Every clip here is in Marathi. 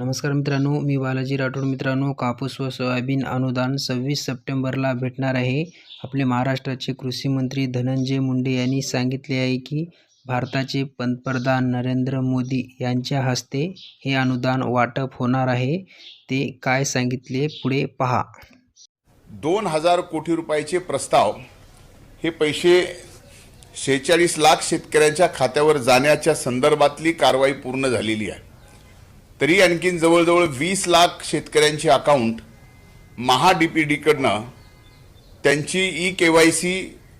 नमस्कार मित्रांनो मी बालाजी राठोड मित्रांनो कापूस व सोयाबीन अनुदान सव्वीस सप्टेंबरला भेटणार आहे. आपले महाराष्ट्राचे कृषी मंत्री धनंजय मुंडे यांनी सांगितले आहे की भारताचे पंतप्रधान नरेंद्र मोदी यांच्या हस्ते हे अनुदान वाटप होणार आहे. ते काय सांगितले पुढे पहा. दोन हजार कोटी रुपयाचे प्रस्ताव हे पैसे शेहेचाळीस लाख शेतकऱ्यांच्या खात्यावर जाण्याच्या संदर्भातली कारवाई पूर्ण झालेली आहे. तरी आणखीन जवळजवळ वीस लाख शेतकऱ्यांचे अकाउंट महा डी पी डीकडनं त्यांची ई के वाय सी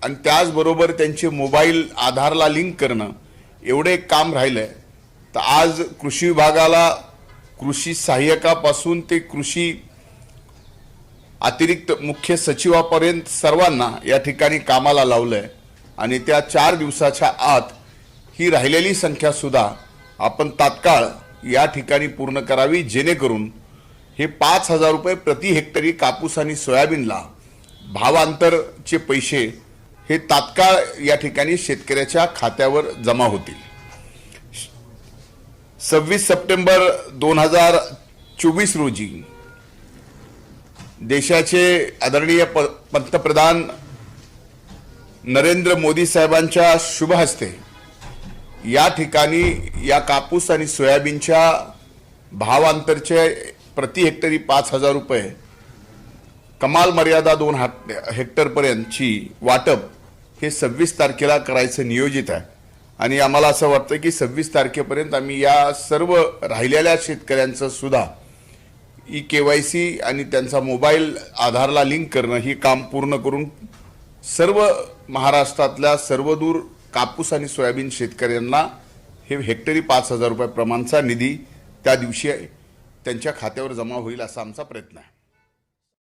आणि त्याचबरोबर त्यांचे मोबाईल आधारला लिंक करणं एवढे काम राहिलं आहे तर आज कृषी विभागाला कृषी सहाय्यकापासून ते कृषी अतिरिक्त मुख्य सचिवापर्यंत सर्वांना या ठिकाणी कामाला लावलं आहे आणि त्या चार दिवसाच्या आत ही राहिलेली संख्यासुद्धा आपण तात्काळ या ठिकाणी पूर्ण करावी जेणेकरून हे पाच हजार रुपये प्रति हेक्टरी कापूस आणि सोयाबीनला भावांतरचे पैसे हे तात्काळ या ठिकाणी शेतकऱ्याच्या खात्यावर जमा होतील. सव्वीस सप्टेंबर दोन हजार चोवीस रोजी देशाचे आदरणीय प पंतप्रधान नरेंद्र मोदी साहेबांच्या शुभ हस्ते या ठिकाणी या कापूस आणि सोयाबीनच्या भावांतरचे प्रति हेक्टरी पाच हजार रुपये कमाल मर्यादा दोन हाट हेक्टरपर्यंतची वाटप हे सव्वीस तारखेला करायचं नियोजित आहे. आणि आम्हाला असं वाटतं की सव्वीस तारखेपर्यंत आम्ही या सर्व राहिलेल्या शेतकऱ्यांचं सुद्धा ई के वाय सी आणि त्यांचा मोबाईल आधारला लिंक करणं ही काम पूर्ण करून सर्व महाराष्ट्रातल्या सर्वदूर कापूस आणि सोयाबीन शेतकऱ्यांना हे हेक्टरी पाच हजार रुपये प्रमाणचा निधी त्या दिवशी त्यांच्या खात्यावर जमा होईल असा आमचा प्रयत्न आहे.